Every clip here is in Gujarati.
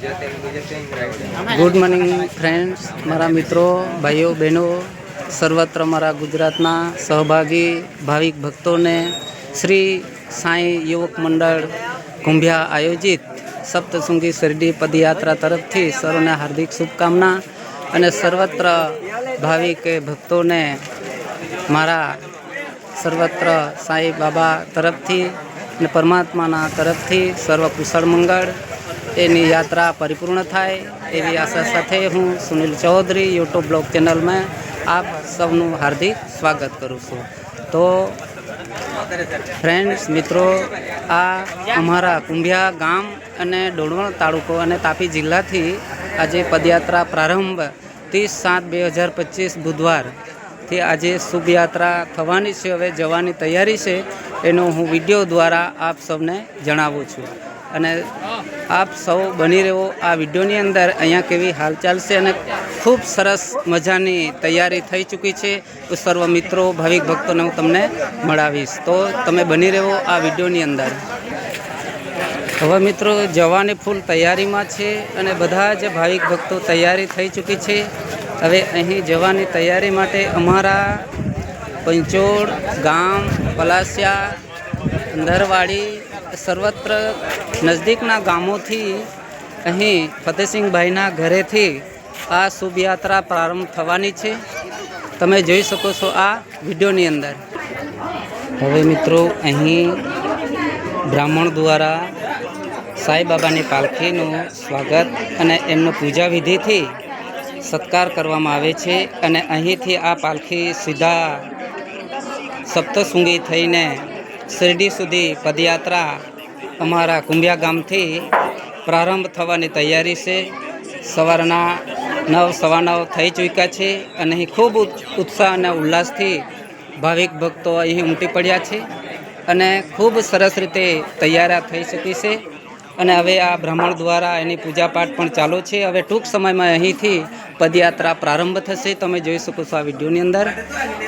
ગુડ મોર્નિંગ ફ્રેન્ડ્સ મારા મિત્રો, ભાઈઓ, બહેનો, સર્વત્ર મારા ગુજરાતના સહભાગી, ભાવિક ભક્તોને શ્રી સાંઈ યુવક મંડળ કુંભિયા આયોજિત સપ્તશૃંગી શિરડી પદયાત્રા તરફથી સર્વને હાર્દિક શુભકામના અને સર્વત્ર ભાવિક ભક્તોને મારા સર્વત્ર સાંઈ બાબા તરફથી અને પરમાત્માના તરફથી સર્વ કુશળ મંગળ એની યાત્રા પરિપૂર્ણ થાય એવી આશા સાથે હું સુનિલ ચૌધરી યુટ્યુબ બ્લોગ ચેનલમાં આપ સૌનું હાર્દિક સ્વાગત કરું છું. તો ફ્રેન્ડ્સ, મિત્રો, આ અમારા કુંભિયા ગામ અને ડોણવણ તાલુકો અને તાપી જિલ્લાથી આજે પદયાત્રા પ્રારંભ ત્રીસ સાત બે હજાર પચીસ બુધવારથી આજે શુભ યાત્રા થવાની છે. હવે જવાની તૈયારી છે. એનો હું વીડિયો દ્વારા આપ સૌને જણાવું છું. અને આપ સૌ બની રહ્યો આ વિડીયોની અંદર. અહીંયા કેવી હાલચાલ છે અને ખૂબ સરસ મજાની તૈયારી થઈ ચૂકી છે. તો સર્વ મિત્રો, ભાવિક ભક્તોને હું તમને મળાવીશ. તો તમે બની રહ્યો આ વિડીયોની અંદર. હવે મિત્રો, જવાની ફૂલ તૈયારીમાં છે અને બધા જ ભાવિક ભક્તો તૈયારી થઈ ચૂકી છે. હવે અહીં જવાની તૈયારી માટે અમારા પંચોડ ગામ, પલાસિયા અંદરવાડી સર્વત્ર નજદીકના ગામોથી અહીં ફતેસિંહભાઈના ઘરેથી આ શુભયાત્રા પ્રારંભ થવાની છે. તમે જોઈ શકો છો આ વિડીયોની અંદર. હવે મિત્રો, અહીં બ્રાહ્મણ દ્વારા સાંઈબાબાની પાલખીનું સ્વાગત અને એમનો પૂજા વિધિથી સત્કાર કરવામાં આવે છે અને અહીંથી આ પાલખી સીધા સપ્તશૃંગી થઈને શિરડી સુધી પદયાત્રા અમારા કુંભિયા ગામથી પ્રારંભ થવાની તૈયારી છે. સવારના નવ, સવા નવ થઈ ચૂક્યા છે અને અહીં ખૂબ ઉત્સાહ અને ઉલ્લાસથી ભાવિક ભક્તો અહીં ઉમટી પડ્યા છે અને ખૂબ સરસ રીતે તૈયાર થઈ શકી છે. અને હવે આ બ્રાહ્મણ દ્વારા એની પૂજાપાઠ પણ ચાલુ છે. હવે ટૂંક સમયમાં અહીંથી પદયાત્રા પ્રારંભ થશે. તમે જોઈ શકો છો આ વિડીયોની અંદર.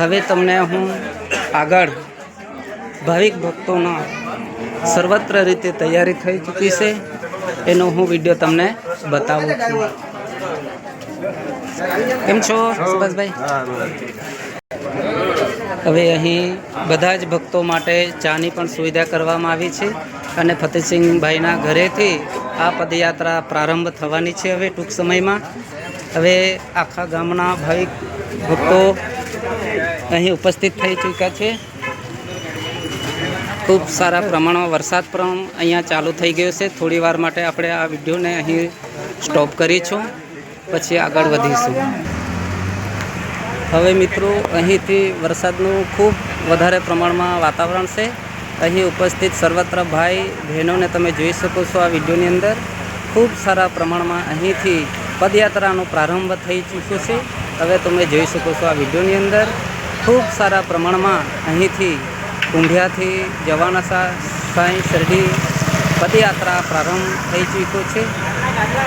હવે તમને હું આગળ ભાવિક ભક્તોના સર્વત્ર રીતે તૈયારી થઈ ચૂકી છે. એનો હું વીડિયો તમને બતાવું છું. કેમ છો? સુભાષભાઈ? હવે અહીં બધા જ ભક્તો માટે ચાની પણ સુવિધા કરવામાં આવી છે અને ફતેહસિંહભાઈના ઘરેથી આ પદયાત્રા પ્રારંભ થવાની છે હવે ટૂંક સમયમાં. હવે આખા ગામના ભાવિક ભક્તો અહીં ઉપસ્થિત થઈ ચૂક્યા છે. ખૂબ સારા પ્રમાણમાં વરસાદ પણ અહીંયા ચાલુ થઈ ગયો છે. થોડી વાર માટે આપણે આ વિડીયોને અહીં સ્ટોપ કરીશું. પછી આગળ વધીશું. હવે મિત્રો, અહીંથી વરસાદનું ખૂબ વધારે પ્રમાણમાં વાતાવરણ છે. અહીં ઉપસ્થિત સર્વત્ર ભાઈ બહેનોને તમે જોઈ શકો છો આ વિડીયોની અંદર. ખૂબ સારા પ્રમાણમાં અહીંથી પદયાત્રાનો પ્રારંભ થઈ ચૂક્યો છે. હવે તમે જોઈ શકો છો આ વિડીયોની અંદર. ખૂબ સારા પ્રમાણમાં અહીંથી કુંભિયાથી જવાના સાંઈ શરડી પદયાત્રા પ્રારંભ થઈ ચૂક્યો છે.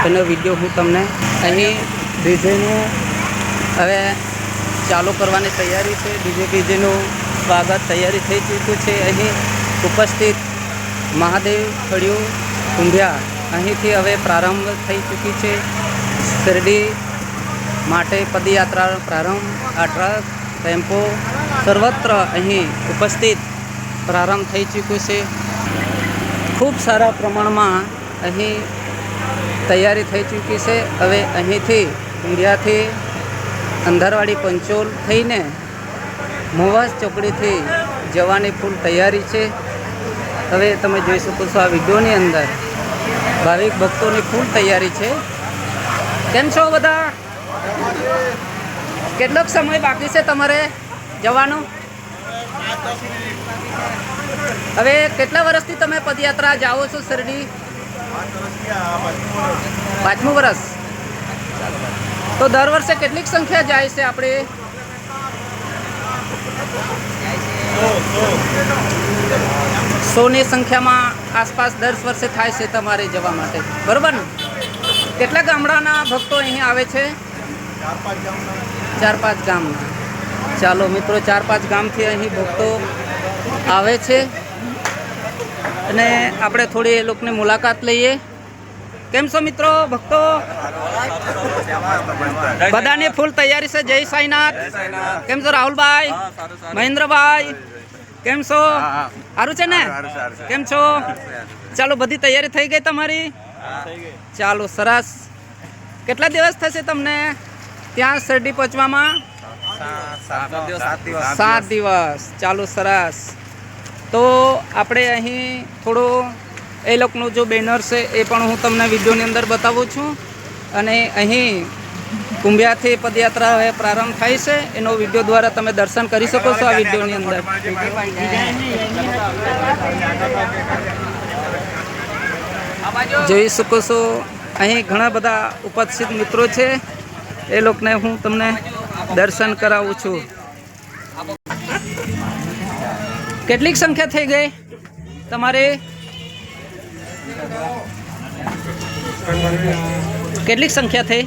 એનો વીડિયો હું તમને અહીં ડીજેનું હવે ચાલુ કરવાની તૈયારી છે. ડીજે ડીજેનું સ્વાગત તૈયારી થઈ ચૂક્યું છે. અહીં ઉપસ્થિત મહાદેવ ફળિયું કુંભિયા અહીંથી હવે પ્રારંભ થઈ ચૂકી છે. શિરડી માટે પદયાત્રાનો પ્રારંભ, આ ટ્રક, ટેમ્પો, સર્વત્ર અહીં ઉપસ્થિત પ્રારંભ થઈ ચૂક્યો છે. ખૂબ સારા પ્રમાણમાં અહીં તૈયારી થઈ ચૂકી છે. હવે અહીંથી ઊંડિયાથી અંધારવાડી પંચોલ થઈને મોવાસ ચોકડીથી જવાની ફૂલ તૈયારી છે. હવે તમે જોઈ શકો છો આ વિડીયોની અંદર ભાવિક ભક્તોની ફૂલ તૈયારી છે. કેમ છો બધા? કેટલોક સમય બાકી છે તમારે જવાનો? હવે કેટલા વર્ષથી તમે પદયાત્રા જાઓ છો, શેરડી? પાંચમું વર્ષ. તો દર વર્ષે કેટલીક સંખ્યા જાય છે આપણે? સોની સંખ્યામાં આસપાસ દર વર્ષે થાય છે તમારે જવા માટે. બરોબર ને? કેટલા ગામડાના ભક્તો અહીં આવે છે? ચાર પાંચ ગામના. ચાલો મિત્રો ચાર પાંચ ગામથી અહીં ભક્તો આવે છે. અને આપણે થોડી એ લોકોની મુલાકાત લઈએ. કેમ છો મિત્રો ભક્તો? બધાની ફૂલ તૈયારી છે. જય સાઈનાથ. કેમ છો રાહુલભાઈ? મહેન્દ્રભાઈ? કેમ છો? સારું છે ને? કેમ છો? ચાલો બધી તૈયારી થઈ ગઈ તમારી? ચાલો સરસ. કેટલા દિવસ થશે તમને ત્યાં શરડી પહોંચવામાં સાત દિવસ. ચાલો સરસ. તો આપણે અહીં થોડો એ લોકોનું જો બેનર છે એ પણ હું તમને વિડીયોની અંદર બતાવું છું. અને અહીં કુંભિયાથી પદયાત્રા હવે પ્રારંભ થાય છે. એનો વીડિયો દ્વારા તમે દર્શન કરી શકો છો આ વિડીયોની અંદર. જોઈ શકો છો. અહીં ઘણા બધા ઉપસ્થિત મિત્રો છે. એ લોકોને હું તમને દર્શન કરાવું છું. કેટલીક સંખ્યા થઈ ગઈ? તમારે? કેટલીક સંખ્યા થઈ?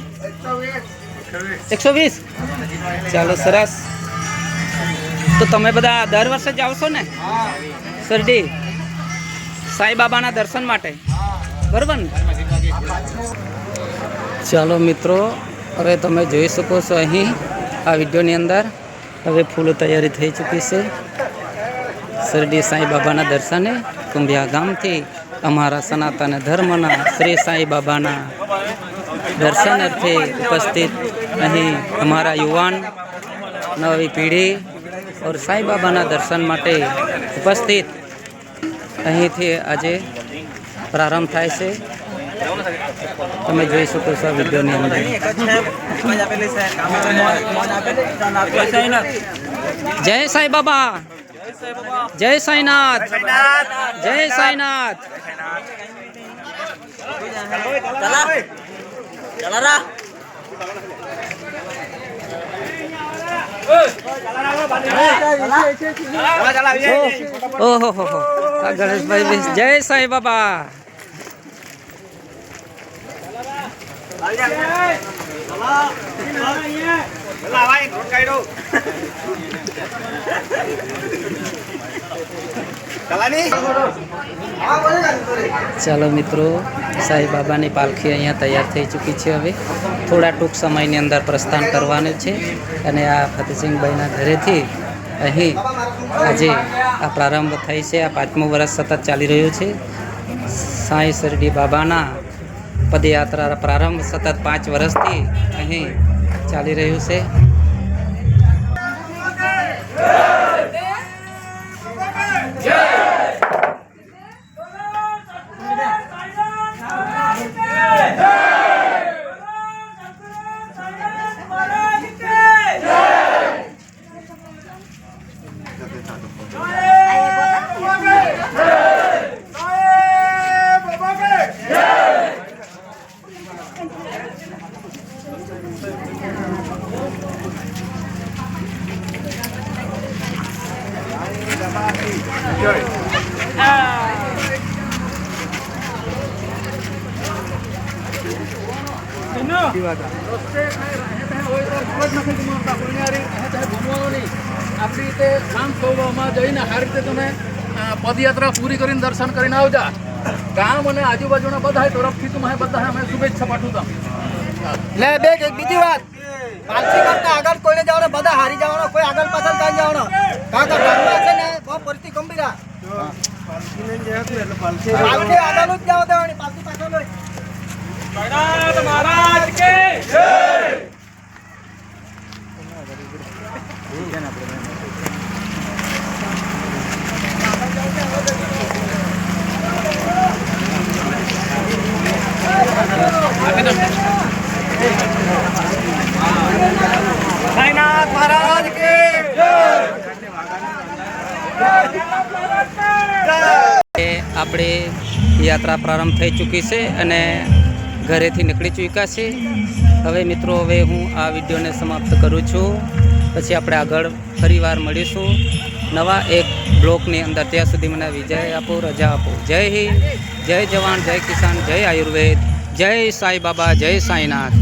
એકસો વીસ? ચાલો, સરસ. તો તમે બધા દર વર્ષે જ આવશો ને? સરડી સાંઈબાબાના દર્શન માટે? બરાબર ને? ચાલો મિત્રો હવે તમે જોઈ શકો છો અહીં. આ વિડીયોની અંદર હવે ફૂલ તૈયારી થઈ ચૂકી છે. શરડી સાંઈ બાબાના દર્શને કુંભિયા ગામથી અમારા સનાતન ધર્મના શ્રી સાંઈ બાબાના દર્શન અર્થે ઉપસ્થિત અહીં અમારા યુવાન, નવી પેઢી ઓર સાંઈ બાબાના દર્શન માટે ઉપસ્થિત. અહીંથી આજે પ્રારંભ થાય છે. તમે જોઈ શકો છો વિડીયોની અંદર. જય સાંઈ બાબા. જય સાંઈનાથ. જય સાંઈનાથ. ઓહો ગણેશભાઈ જય સાંઈ બાબા. ચાલો મિત્રો, સાંઈ બાબાની પાલખી અહીંયા તૈયાર થઈ ચૂકી છે હવે. થોડા ટૂંક સમયની અંદર પ્રસ્થાન કરવાનું છે અને આ ફતેસિંહભાઈના ઘરેથી અહીં આજે આ પ્રારંભ થઈ છે. આ પાંચમું વર્ષ સતત ચાલી રહ્યું છે. સાંઈ શરડી બાબાના પદયાત્રા પ્રારંભ સતત પાંચ વર્ષથી અહીં ચાલી રહ્યું છે. આપણી રીતે ગામ સૌમાં જઈને આ રીતે તમે પદયાત્રા પૂરી કરીને દર્શન કરીને આવજા ગામ અને આજુબાજુના બધા તરફથી તમે બધા અમે શુભેચ્છા પાઠવું તમને લે બે કે બીજી વાત. પાલસી કરતા આગળ કોઈને જવાનો બધા હારી જવાનો કોઈ આગળ પાછળ કાંઈ જવાનો. કાકા ભાગવા છે ને બહુ પરિસ્થિતિ ગંભીર પાલસી આગળ જ જવા દેવાની પાલસી પાછળ હોય સાઈનાથ મહારાજ કે એ આપણે યાત્રા પ્રારંભ થઈ ચૂકી છે અને ઘરેથી નીકળી ચૂક્યા છે. હવે મિત્રો, હવે હું આ વિડીયોને સમાપ્ત કરું છું. પછી આપણે આગળ ફરીવાર મળીશું. નવા એક બ્લોકની અંદર. ત્યાં સુધી મને વિજય આપો, રજા આપો. જય હિન્દ. જય જવાન, જય કિસાન, જય આયુર્વેદ. જય સાંઈ બાબા, જય સાંઈનાથ.